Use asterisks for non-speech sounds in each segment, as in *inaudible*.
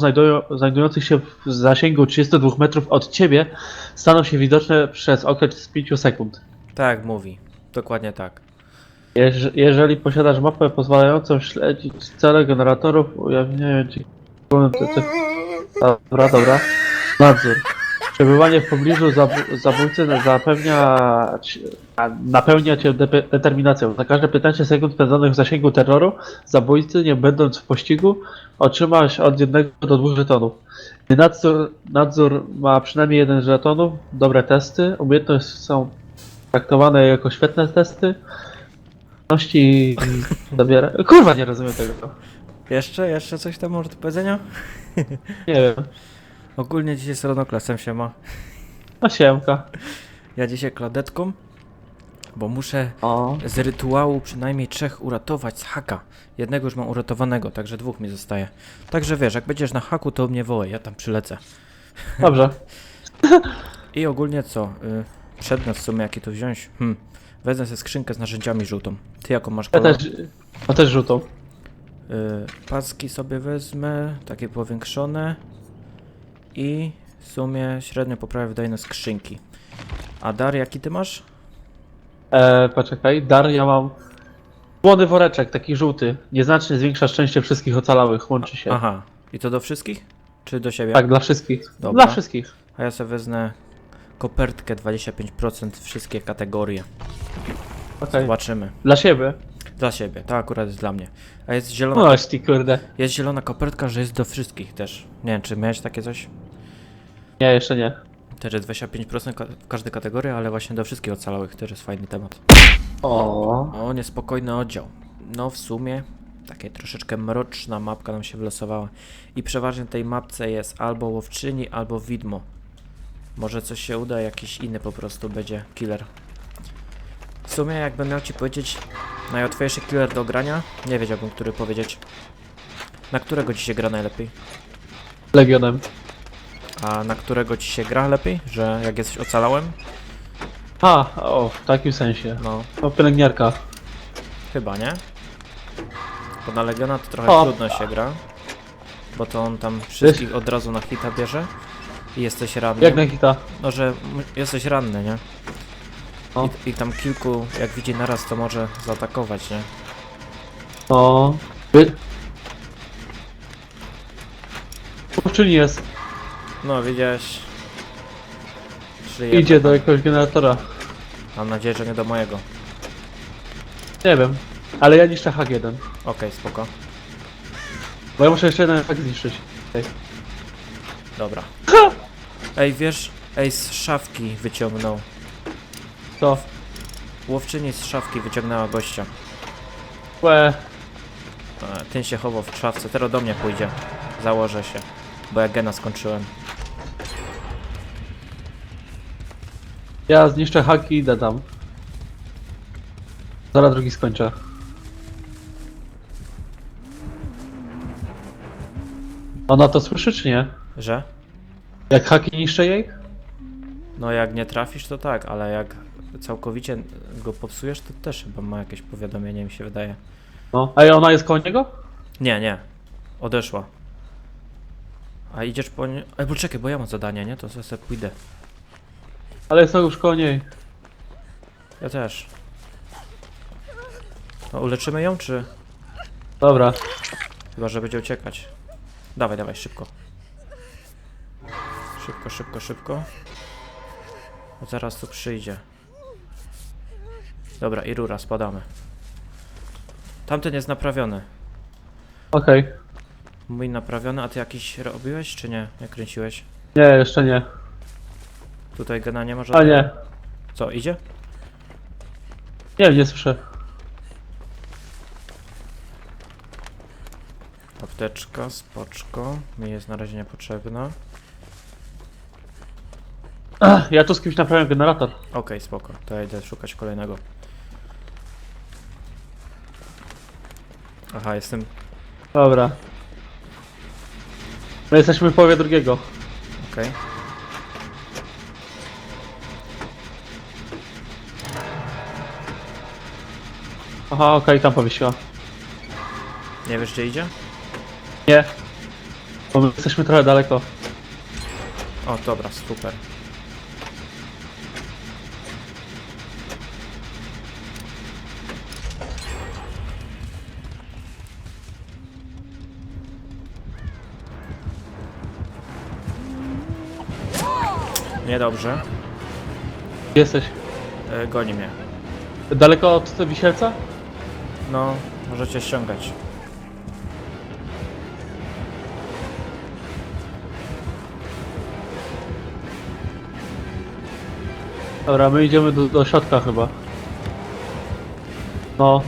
znajdują, znajdujących się w zasięgu 32 metrów od ciebie staną się widoczne przez okres 5 sekund. Tak, mówi. Dokładnie tak. Jeż, jeżeli posiadasz mapę pozwalającą śledzić cele generatorów, ujawniają ci... Dobra, dobra. Nadzór. Przebywanie w pobliżu zabójcy zapewnia, a- napełnia cię de- determinacją. Za każde 15 sekund spędzonych w zasięgu terroru, zabójcy, nie będąc w pościgu, otrzymasz od 1 do 2 żetonów. Nadzór, nadzór ma przynajmniej jeden żetonów, dobre testy, umiejętności są traktowane jako świetne testy. Umiejętności zabiera... *laughs* Kurwa, nie rozumiem tego. Jeszcze? Jeszcze coś tam może do powiedzenia? *laughs* Nie wiem. Ogólnie dzisiaj z Ronoklasem się ma. No siemka. Ja dzisiaj kladetką, bo muszę O. z rytuału przynajmniej trzech uratować z haka. Jednego już mam uratowanego, także dwóch mi zostaje. Także wiesz, jak będziesz na haku, to mnie wołaj, ja tam przylecę. Dobrze. *laughs* I ogólnie co? Y, przedmiot w sumie jaki tu wziąć? Hmm. Wezmę sobie skrzynkę z narzędziami żółtą. Ty jaką masz Ja kolor? też... Ja też żółtą. Y, paski sobie wezmę, takie powiększone. I w sumie średnio poprawię wydajność skrzynki. A dar jaki ty masz? E, poczekaj, dar ja mam... Słony woreczek, taki żółty. Nieznacznie zwiększa szczęście wszystkich ocalałych, łączy się. Aha. I to do wszystkich? Czy do siebie? Tak, dla wszystkich. Dobra. Dla wszystkich. A ja sobie wezmę kopertkę 25% wszystkie kategorie. Okej. Zobaczymy. Dla siebie. Dla siebie, to akurat jest dla mnie. A jest zielona, No ty kurde. jest zielona kopertka, że jest do wszystkich też. Nie wiem, czy miałeś takie coś? Nie, jeszcze nie. Też jest 25% ka- w każdej kategorii, ale właśnie do wszystkich ocalałych też jest fajny temat. O. O, niespokojny oddział. No w sumie takie troszeczkę mroczna mapka nam się wylosowała. I przeważnie w tej mapce jest albo łowczyni, albo widmo. Może coś się uda, jakiś inny po prostu będzie killer. W sumie jakbym miał ci powiedzieć najłatwiejszy killer do grania, nie wiedziałbym, który powiedzieć. Na którego ci się gra najlepiej? Legionem. A na którego ci się gra lepiej? Że jak jesteś ocalałem? A, o, w takim sensie. No, O, pielęgniarka. Chyba, nie? Bo na Legiona to trochę O. trudno się gra. Bo to on tam wszystkich od razu na hita bierze. I jesteś ranny. Jak na hita. No, że m- jesteś ranny, nie? O. I, I tam kilku, jak widzi naraz, to może zaatakować, nie? O. Wy... Łowczyni jest. No, widziałeś. Czyli Idzie do jakiegoś generatora. Mam nadzieję, że nie do mojego. Nie wiem. Ale ja niszczę hak jeden. Okej, spoko. Bo ja muszę jeszcze jeden hak zniszczyć. Dobra. Ej, wiesz, ej, z szafki wyciągnął. To. Łowczyni z szafki wyciągnęła gościa. Łe. E, Ten się chował w szafce, teraz do mnie pójdzie. Założę się, bo ja gena skończyłem. Ja zniszczę haki i idę tam. Zaraz drugi skończę. Ona to słyszy czy nie? Że? Jak haki niszczę jej? No jak nie trafisz to tak, ale jak całkowicie go popsujesz to też chyba ma jakieś powiadomienie mi się wydaje. No. A ona jest koło niego? Nie, nie. Odeszła. A idziesz po nie... Ej, poczekaj, bo ja mam zadanie, nie? To sobie pójdę. Ale jest już koło niej. Ja też. No, uleczymy ją, czy... Dobra. Chyba, że będzie uciekać. Dawaj, dawaj, szybko. Szybko, szybko, szybko. Bo zaraz tu przyjdzie. Dobra, i rura, spadamy. Tamten jest naprawiony. Okej. Mój naprawiony, a ty jakiś robiłeś, czy nie? Nie kręciłeś? Nie, jeszcze nie. Tutaj gena nie może. A nie. Co, idzie? Nie, nie słyszę. Apteczka, spoczko. Mi jest na razie niepotrzebna. Ach, ja tu z kimś naprawiam generator. Okej, spoko. To ja idę szukać kolejnego. Aha, jestem. Dobra. My jesteśmy w połowie drugiego. Okej. Aha, okej, tam powiesiła. Nie wiesz gdzie idzie? Nie. Bo my jesteśmy trochę daleko. O, dobra, super. Niedobrze. Gdzie jesteś? E, goni mnie. Daleko od wisielca? No, możecie ściągać. Dobra, my idziemy do, do środka chyba. No.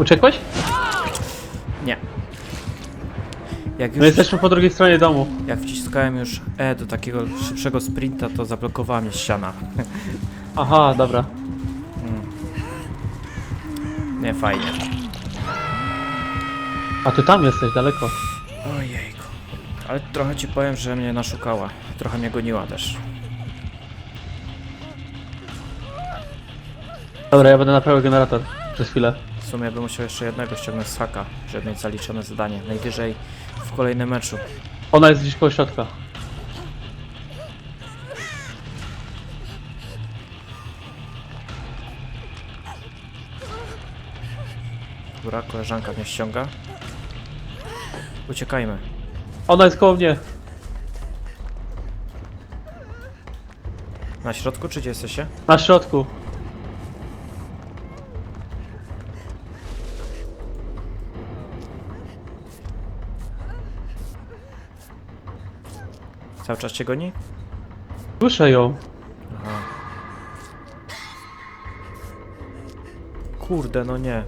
Uciekłeś? Nie. Jak My już, jesteśmy po drugiej stronie domu. jak wciskałem już E do takiego szybszego sprinta, to zablokowała mnie ściana. Aha, dobra. Nie fajnie. A ty tam jesteś daleko. Ojejku. Ale trochę ci powiem, że mnie naszukała. Trochę mnie goniła też. Dobra, ja będę naprawiał generator. Przez chwilę. W sumie bym musiał jeszcze jednego ściągnąć z haka, żeby mieć zaliczone zadanie. Najwyżej w kolejnym meczu. Ona jest gdzieś koło środka. Dobra, koleżanka mnie ściąga. Uciekajmy. Ona jest koło mnie. Na środku, czy gdzie jesteście? Na środku. Cały czas cię goni? Słyszę ją. Aha. Kurde, no nie.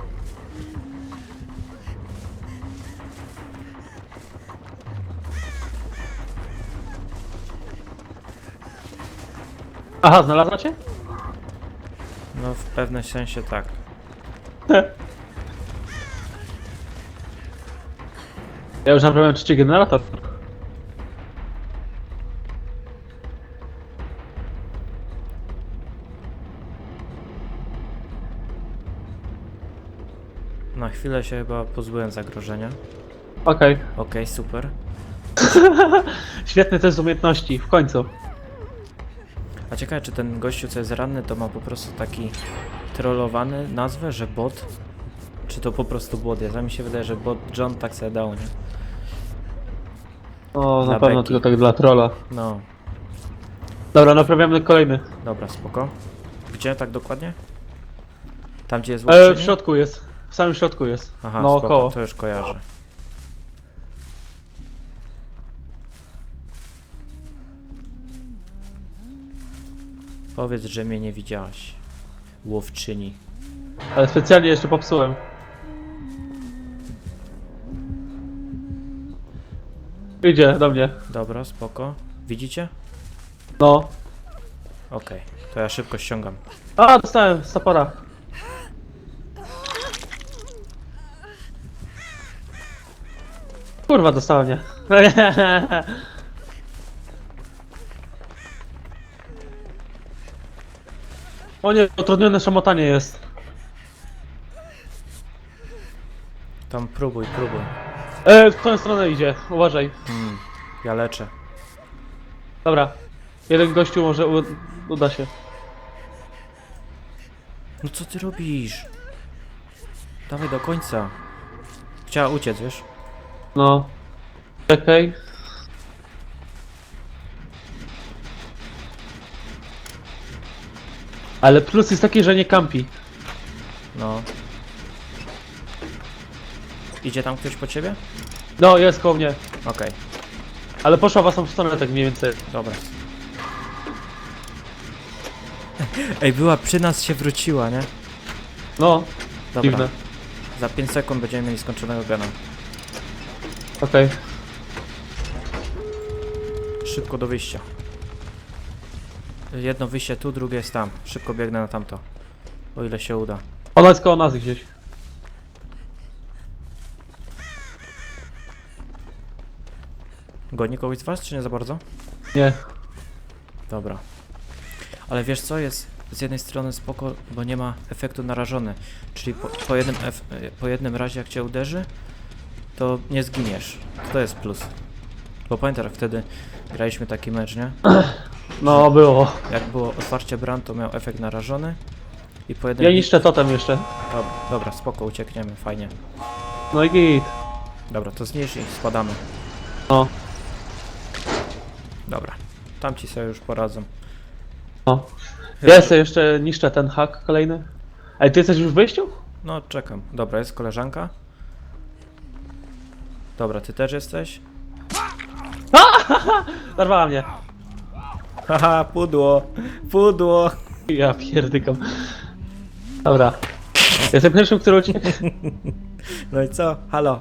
Aha, znalazła cię? No w pewnym sensie tak. *laughs* Ja już naprawiłem trzeci generator. Na chwilę się chyba pozbyłem zagrożenia. Okej. Okej, super. *laughs* Świetny test umiejętności, w końcu. A ciekawe, czy ten gościu, co jest ranny, to ma po prostu taki trollowany nazwę, że bot? Czy to po prostu bot jest? A mi się wydaje, że bot John tak sobie dał, nie? O, Dla na pewno beki. tylko tak dla trolla. No, Dobra, naprawiamy kolejny. dobra, spoko. Gdzie tak dokładnie? Tam, gdzie jest E, w środku jest. W samym środku jest. Aha, no spoko, około. to już kojarzę. Powiedz, że mnie nie widziałaś. Łowczyni. Ale specjalnie jeszcze popsułem. Idzie do mnie. Dobra, spoko. Widzicie? No. Okej, to ja szybko ściągam. A, dostałem stopora. Kurwa, dostała mnie. O nie, utrudnione szamotanie jest. Tam próbuj, próbuj. E, w tą stronę idzie, uważaj. Hmm, ja leczę. Dobra. Jeden gościu może u, uda się. No co ty robisz? Dawaj do końca. Chciała uciec, wiesz? No. Czekaj. Ale plus jest taki, że nie kampi. No. Idzie tam ktoś po ciebie? No, jest koło mnie. Okej, Ale poszła w waszą stronę tak mniej więcej. dobra. *laughs* Ej, była przy nas, się wróciła, nie? No, Dobra. dziwne. Za 5 sekund będziemy mieli skończonego gena. Okej. Szybko do wyjścia. Jedno wyjście tu, drugie jest tam. Szybko biegnę na tamto. O ile się uda. Ona jest koło nas gdzieś. Goni kogoś z was, czy nie za bardzo? Nie. Dobra. Ale wiesz co, jest z jednej strony spoko, bo nie ma efektu narażony. Czyli po, po, jednym, ef, po jednym razie jak cię uderzy, to nie zginiesz. To jest plus. Bo pamiętasz, wtedy graliśmy taki mecz, nie? *clears throat* No, było. Jak było otwarcie bram, to miał efekt narażony. I po jednym... Ja niszczę totem jeszcze. Dobra, dobra, spoko, uciekniemy, fajnie. No i git. Dobra, to zniszcz i spadamy. No, Dobra, tamci sobie już poradzą. no. Ja sobie jeszcze niszczę ten hak kolejny. Ej, ty jesteś już w wyjściu? No, czekam. Dobra, jest koleżanka. Dobra, ty też jesteś? *laughs* Zarwała mnie. Haha, pudło, pudło. Ja pierdykam. Dobra. Jestem pierwszym, który uciekł. No i co? Halo.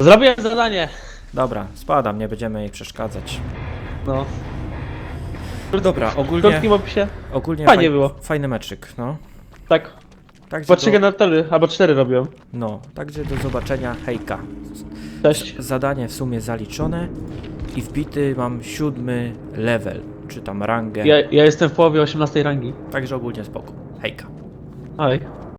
Zrobiłem zadanie. Dobra, spadam, nie będziemy jej przeszkadzać. No. Dobra, W ogólnie, krótkim opisie. ogólnie Fajnie faj- było. Fajny meczyk, no. Tak. Także Po trzy do, generatory, albo cztery robiłem. no, także do zobaczenia, hejka. Cześć. Zadanie w sumie zaliczone i wbity mam siódmy level, czy tam rangę. Ja, ja jestem w połowie 18 rangi. Także ogólnie spoko. Hejka. Oj.